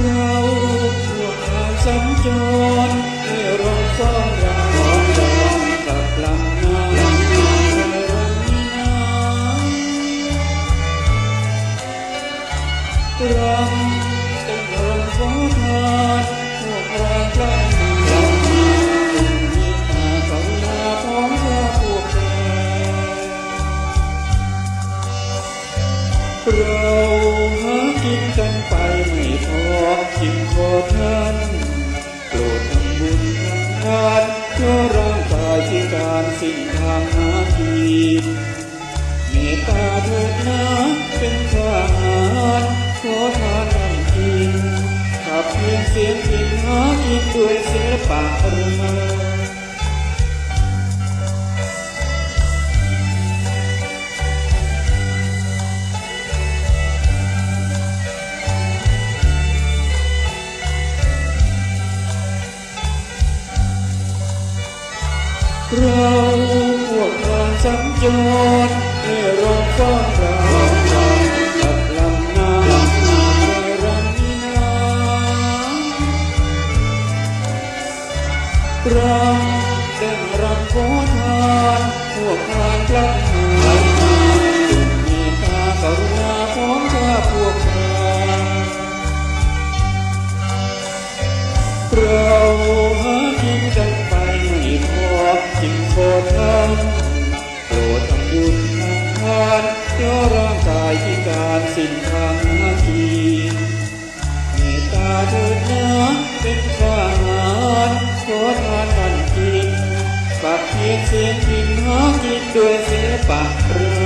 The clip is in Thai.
เราผู้อาสัญจร การสิ่งทางหาทีเมตตาเถิดนะเป็นทหารขอทานนั่งกินขับเพียงเสียงเพลงหากินด้วยศิลปะอารมณ์ เราพวกทางสัญจรให้รอฟ้อนรำกับลำน้ำในรำนี้นารำเต้นรำขอทานพวกทานพลัดหายมาจุดมตตากรุณาของข้าพวกเราเรา กันกินปากเพียเสียงกินหากเรา